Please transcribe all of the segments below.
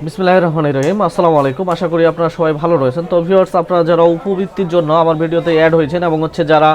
বিসমিল্লাহ রহমান রহিম। আসসালামু আলাইকুম আশা করি আপনারা সবাই ভালো রয়েছেন। তো ভিউয়ার্স আপনারা যারা উপবৃত্তির জন্য আমার ভিডিওতে অ্যাড হয়েছেন এবং হচ্ছে যারা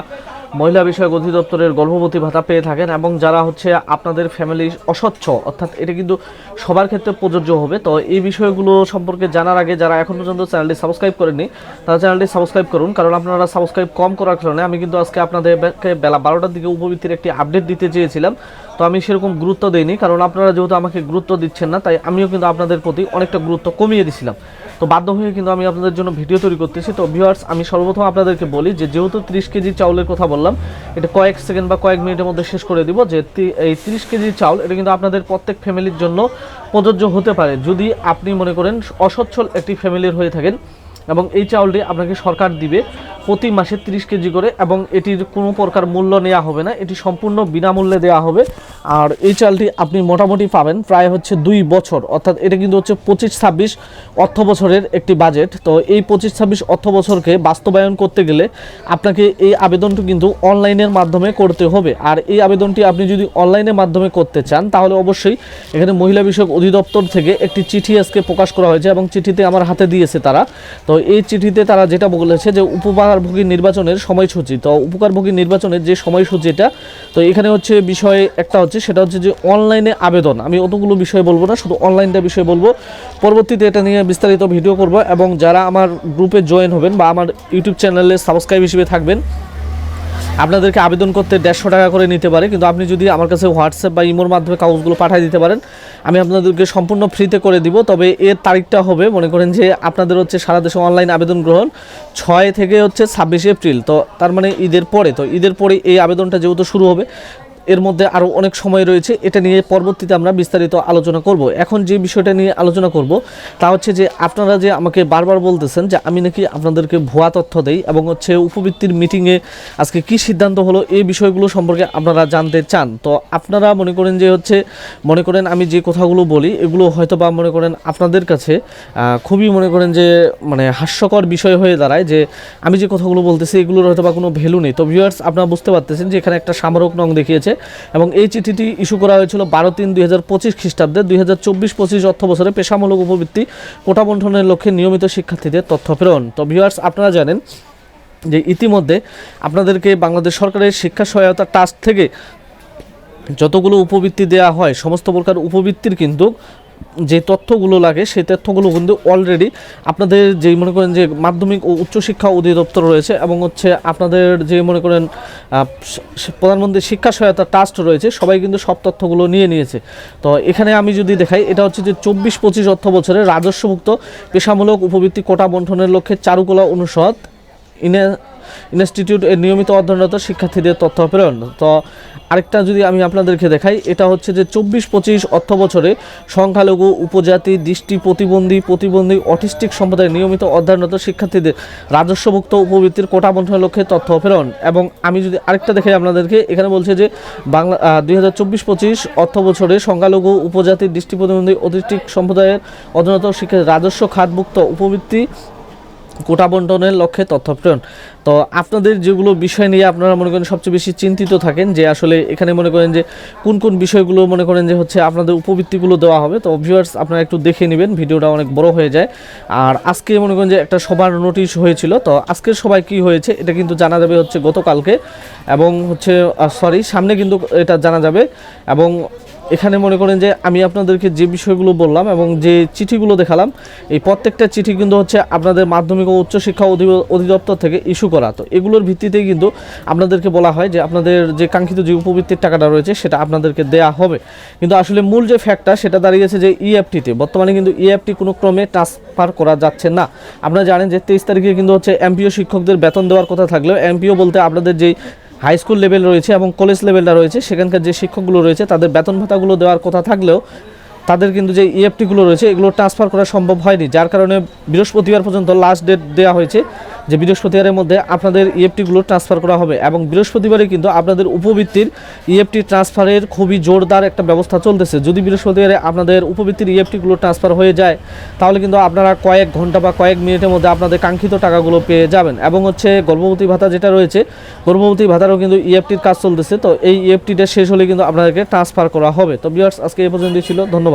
মহিলা বিষয়ক অধিদপ্তরের গর্ভবতী ভাতা পেয়ে থাকেন এবং যারা হচ্ছে আপনাদের ফ্যামিলি অস্বচ্ছ, অর্থাৎ এটা কিন্তু সবার ক্ষেত্রে প্রযোজ্য হবে। তো এই বিষয়গুলো সম্পর্কে জানার আগে যারা এখন পর্যন্ত চ্যানেলটি সাবস্ক্রাইব করেননি, তারা চ্যানেলটি সাবস্ক্রাইব করুন, কারণ আপনারা সাবস্ক্রাইব কম করার কারণে আমি কিন্তু আজকে আপনাদেরকে বেলা বারোটার দিকে উপবৃত্তির একটি আপডেট দিতে চেয়েছিলাম। তো আমি সেরকম গুরুত্ব দিইনি, কারণ আপনারা যেহেতু আমাকে গুরুত্ব দিচ্ছেন না, তাই আমিও কিন্তু আপনাদের প্রতি অনেকটা গুরুত্ব কমিয়ে দিছিলাম। তো বাধ্য হয়ে কিন্তু আমি আপনাদের জন্য ভিডিও তৈরি করতেছি। তো ভিউয়ার্স আমি সর্বপ্রথম আপনাদেরকে বলি যে, যেহেতু তিরিশ কেজি চাউলের কথা বললাম, এটা কয়েক সেকেন্ড বা কয়েক মিনিটের মধ্যে শেষ করে দিব যে এই তিরিশ কেজি চাউল, এটা কিন্তু আপনাদের প্রত্যেক ফ্যামিলির জন্য প্রযোজ্য হতে পারে। যদি আপনি মনে করেন অসচ্ছল একটি ফ্যামিলির হয়ে থাকেন এবং এই চাউলটি আপনাকে সরকার দিবে প্রতি মাসে তিরিশ কেজি করে এবং এটির কোনো প্রকার মূল্য নেওয়া হবে না। এটি সম্পূর্ণ বিনামূল্যে দেওয়া হবে। আর এই চালটি আপনি মোটামুটি পাবেন প্রায় হচ্ছে দুই বছর। অর্থাৎ এটা কিন্তু হচ্ছে পঁচিশ ছাব্বিশ অর্থ বছরের একটি বাজেট। তো এই পঁচিশ ছাব্বিশ অর্থ বছরকে বাস্তবায়ন করতে গেলে আপনাকে এই আবেদনটি কিন্তু অনলাইনের মাধ্যমে করতে হবে। আর এই আবেদনটি আপনি যদি অনলাইনের মাধ্যমে করতে চান, তাহলে অবশ্যই এখানে মহিলা বিষয়ক অধিদপ্তর থেকে একটি চিঠি আজকে প্রকাশ করা হয়েছে এবং চিঠিতে আমার হাতে দিয়েছে তারা। তো এই চিঠিতে তারা যেটা বলেছে যে উপকারভোগী নির্বাচনের সময়সূচি। তো উপকারভোগী নির্বাচনের যে সময়সূচি এটা তো এখানে হচ্ছে বিষয় একটা হচ্ছে, সেটা হচ্ছে যে অনলাইনে আবেদন। আমি অতগুলো বিষয় বলব না, শুধু অনলাইনটা বিষয় বলব। পরবর্তীতে এটা নিয়ে বিস্তারিত ভিডিও করব এবং যারা আমার গ্রুপে জয়েন হবেন বা আমার ইউটিউব চ্যানেলে সাবস্ক্রাইব হিসেবে থাকবেন আপনাদেরকে আবেদন করতে দেড়শো টাকা করে নিতে পারে, কিন্তু আপনি যদি আমার কাছে হোয়াটসঅ্যাপ বা ইমোর মাধ্যমে কাগজগুলো পাঠিয়ে দিতে পারেন, আমি আপনাদেরকে সম্পূর্ণ ফ্রিতে করে দিব। তবে এর তারিখটা হবে, মনে করেন যে আপনাদের হচ্ছে সারা দেশে অনলাইন আবেদন গ্রহণ ছয় থেকে হচ্ছে ছাব্বিশে এপ্রিল। তো তার মানে ঈদের পরে, তো ঈদের পরে এই আবেদনটা যেহেতু শুরু হবে এর মধ্যে আরও অনেক সময় রয়েছে, এটা নিয়ে পরবর্তীতে আমরা বিস্তারিত আলোচনা করব। এখন যে বিষয়টা নিয়ে আলোচনা করব, তা হচ্ছে যে আপনারা যে আমাকে বারবার বলতেছেন যে আমি নাকি আপনাদেরকে ভুয়া তথ্য দেই এবং হচ্ছে উপবৃত্তির মিটিংয়ে আজকে কি সিদ্ধান্ত হলো, এই বিষয়গুলো সম্পর্কে আপনারা জানতে চান। তো আপনারা মনে করেন যে হচ্ছে, মনে করেন আমি যে কথাগুলো বলি, এগুলো হয়তো বা মনে করেন আপনাদের কাছে খুবই মনে করেন যে মানে হাস্যকর বিষয় হয়ে দাঁড়ায় যে আমি যে কথাগুলো বলতেছি, এগুলোর হয়তো বা কোনো ভ্যালু নেই। তো ভিউয়ার্স আপনারা বুঝতে পারতেছেন যে এখানে একটা সামরক নং দেখিয়েছে। এবং এই চিঠিটি ইস্যু করা হয়েছিল বারো তিন দুই হাজার পঁচিশ খ্রিস্টাব্দে। দুই হাজার চব্বিশ পঁচিশ অর্থ বছরে পেশামূলক উপবৃত্তি, কোটা লক্ষ্যে নিয়মিত শিক্ষার্থীদের তথ্য প্রেরণ। তো ভিউয়ার্স আপনারা জানেন যে ইতিমধ্যে আপনাদেরকে বাংলাদেশ সরকারের শিক্ষা সহায়তা ট্রাস্ট থেকে যতগুলো উপবৃত্তি দেওয়া হয়, সমস্ত প্রকার উপবৃত্তির কিন্তু যে তথ্যগুলো লাগে, সেই তথ্যগুলো কিন্তু অলরেডি আপনাদের যেই মনে করেন যে মাধ্যমিক ও উচ্চশিক্ষা অধিদপ্তর রয়েছে এবং হচ্ছে আপনাদের যে মনে করেন প্রধানমন্ত্রী শিক্ষা সহায়তা ট্রাস্ট রয়েছে, সবাই কিন্তু সব তথ্যগুলো নিয়ে নিয়েছে। তো এখানে আমি যদি দেখাই, এটা হচ্ছে যে চব্বিশ পঁচিশ অর্থ বছরে রাজস্বমুক্ত পেশামূলক উপবৃত্তি কোটা বন্টনের লক্ষ্যে চারুকলা অনুষদ, ইনে ইনস্টিটিউট এর নিয়মিত অধ্যয়নরত শিক্ষার্থীদের তথ্য প্রেরণ। তো আরেকটা যদি আমি আপনাদেরকে দেখাই, এটা হচ্ছে যে চব্বিশ পঁচিশ অর্থ বছরে সংখ্যালঘু, উপজাতি, দৃষ্টি প্রতিবন্ধী প্রতিবন্ধী, অটিস্টিক সম্প্রদায়ের নিয়মিত অধ্যয়নরত শিক্ষার্থীদের রাজস্বমুক্ত উপবৃত্তির কোটা বন্টনের লক্ষ্যে তথ্য প্রেরণ। এবং আমি যদি আরেকটা দেখাই আপনাদেরকে, এখানে বলছে যে বাংলা দুই হাজার চব্বিশ পঁচিশ অর্থ বছরে সংখ্যালঘু, উপজাতি, দৃষ্টি প্রতিবন্ধী, অটিস্টিক সম্প্রদায়ের অধ্যয়নত শিক্ষা রাজস্ব খাতমুক্ত উপবৃত্তি কোটা বন্টনের লক্ষ্যে তথ্য প্রেরণ তো আপনাদের যেগুলো বিষয় নিয়ে আপনারা মনে করেন সবচেয়ে বেশি চিন্তিত থাকেন, যে আসলে এখানে মনে করেন যে কোন কোন বিষয়গুলো মনে করেন যে হচ্ছে আপনাদের উপবৃত্তিগুলো দেওয়া হবে, তো ভিউয়ার্স আপনারা একটু দেখে নেবেন, ভিডিওটা অনেক বড় হয়ে যায়। আর আজকে মনে করেন যে একটা সবার নোটিশ হয়েছিল, তো আজকের সবাই কি হয়েছে এটা কিন্তু জানা যাবে হচ্ছে গতকালকে। এবং হচ্ছে সরি সামনে কিন্তু এটা জানা যাবে। এবং এখানে মনে করেন যে আমি আপনাদেরকে যে বিষয়গুলো বললাম এবং যে চিঠিগুলো দেখালাম, এই প্রত্যেকটা চিঠি কিন্তু হচ্ছে আপনাদের মাধ্যমিক ও উচ্চশিক্ষা অধি- অধিদপ্তর থেকে ইস্যু করা। তো এগুলোর ভিত্তিতেই কিন্তু আপনাদেরকে বলা হয় যে আপনাদের যে কাঙ্ক্ষিত যে উপবৃত্তির টাকাটা রয়েছে সেটা আপনাদেরকে দেয়া হবে। কিন্তু আসলে মূল যে ফ্যাক্টটা সেটা দাঁড়িয়েছে যে ইএফটিতে বর্তমানে কিন্তু ইএফটি কোনো ক্রমে ট্রান্সফার করা যাচ্ছে না। আপনারা জানেন যে তেইশ তারিখে কিন্তু হচ্ছে এমপিও শিক্ষকদের বেতন দেওয়ার কথা থাকলেও এমপিও বলতে আপনাদের যেই হাই স্কুল লেভেল রয়েছে এবং কলেজ লেভেলটা রয়েছে, সেখানকার যে শিক্ষকগুলো রয়েছে, তাদের বেতন ভাতাগুলো দেওয়ার কথা থাকলেও তাদের কিন্তু যে ইএফটিগুলো রয়েছে, এগুলো ট্রান্সফার করা সম্ভব হয়নি। যার কারণে বৃহস্পতিবার পর্যন্ত লাস্ট ডেট দেওয়া হয়েছে। যে বৃহস্পতিবারের মধ্যে আপনাদের ইএফটিগুলো ট্রান্সফার করা হবে এবং বৃহস্পতিবারে কিন্তু আপনাদের উপবৃত্তির ইএফটি ট্রান্সফারের খুবই জোরদার একটা ব্যবস্থা চলতেছে। যদি বৃহস্পতিবারে আপনাদের উপবৃত্তির ইএফটিগুলো ট্রান্সফার হয়ে যায়, তাহলে কিন্তু আপনারা কয়েক ঘণ্টা বা কয়েক মিনিটের মধ্যে আপনাদের কাঙ্ক্ষিত টাকাগুলো পেয়ে যাবেন। এবং হচ্ছে গর্ভবতী ভাতা যেটা রয়েছে, গর্ভবতী ভাতারও কিন্তু ইএফটির কাজ চলতেছে। তো এই ইএফটিটা শেষ হলে কিন্তু আপনাদেরকে ট্রান্সফার করা হবে। তো বিয়ার্স আজকে এই পর্যন্তই ছিল। ধন্যবাদ।